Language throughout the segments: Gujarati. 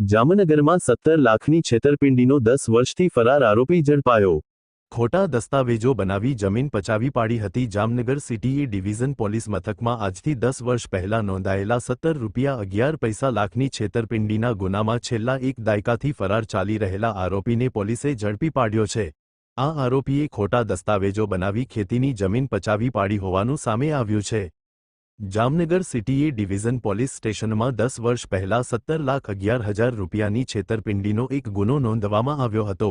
જામનગરમાં સત્તર લાખની છેતરપિંડીનો દસ વર્ષથી ફરાર આરોપી ઝડપાયો. ખોટા દસ્તાવેજો બનાવી જમીન પચાવી પાડી હતી જામનગર સિટીએ ડિવિઝન પોલીસ મથકમાં આજથી દસ વર્ષ પહેલા નોંધાયેલા સત્તર રૂપિયા અગિયાર પૈસા લાખની છેતરપિંડીના ગુનામાં છેલ્લા એક દાયકાથી ફરાર ચાલી રહેલા આરોપીને પોલીસે ઝડપી પાડ્યો છે. આ આરોપીએ ખોટા દસ્તાવેજો બનાવી ખેતીની જમીન પચાવી પાડી હોવાનું સામે આવ્યું છે. જામનગર સિટીએ ડિવિઝન પોલીસ સ્ટેશનમાં દસ વર્ષ પહેલા સત્તર લાખ અગિયાર હજાર રૂપિયાની છેતરપિંડીનો એક ગુનો નોંધવામાં આવ્યો હતો.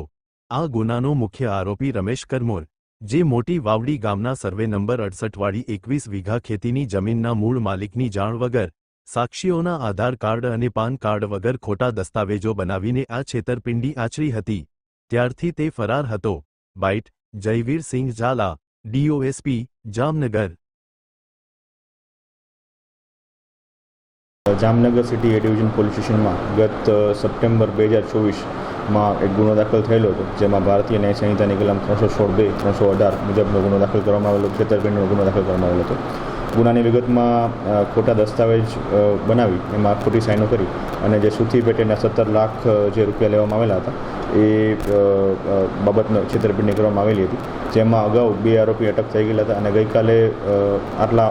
આ ગુનાનો મુખ્ય આરોપી રમેશ કરમોર, જે મોટી વાવડી ગામના સર્વે નંબર અડસઠવાળી એકવીસ વીઘા ખેતીની જમીનના મૂળ માલિકની જાણ વગર, સાક્ષીઓના આધાર કાર્ડ અને પાન કાર્ડ વગર ખોટા દસ્તાવેજો બનાવીને આ છેતરપિંડી આચરી હતી. ત્યારથી તે ફરાર હતો. Byte Jayveersinh Jhala, DYSP, Jamnagar. Jamnagar city A division police સ્ટેશનમાં ગત સપ્ટેમ્બર બે હજાર ચોવીસમાં એક ગુનો દાખલ થયેલો હતો, જેમાં ભારતીય ન્યાય સંહિતાની કલમ ત્રણસો સોળ બે, ત્રણસો અઢાર મુજબનો ગુનો દાખલ કરવામાં આવેલો છેતરપિંડીનો ગુનો દાખલ કરવામાં આવેલો હતો. ગુનાની વિગતમાં ખોટા દસ્તાવેજ બનાવી, એમાં ખોટી સાઇનો કરી અને જે સુથી પેટેના સત્તર લાખ જે રૂપિયા લેવામાં આવેલા હતા એ બાબતનો છેતરપિંડી કરવામાં આવેલી હતી. જેમાં અગાઉ બે આરોપી અટક થઈ ગયેલા હતા અને ગઈકાલે આટલા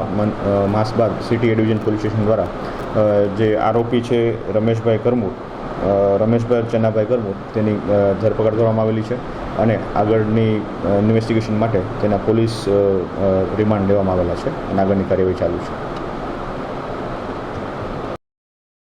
માસ બાદ સિટી ડિવિઝન પોલીસ સ્ટેશન દ્વારા જે આરોપી છે રમેશભાઈ કરમુર રમેશભાઈ ચન્નાભાઈ કરમુર, તેની ધરપકડ કરવામાં આવેલી છે અને આગળની ઇન્વેસ્ટિગેશન માટે તેના પોલીસ રિમાન્ડ લેવામાં આવેલા છે અને આગળની કાર્યવાહી ચાલુ છે.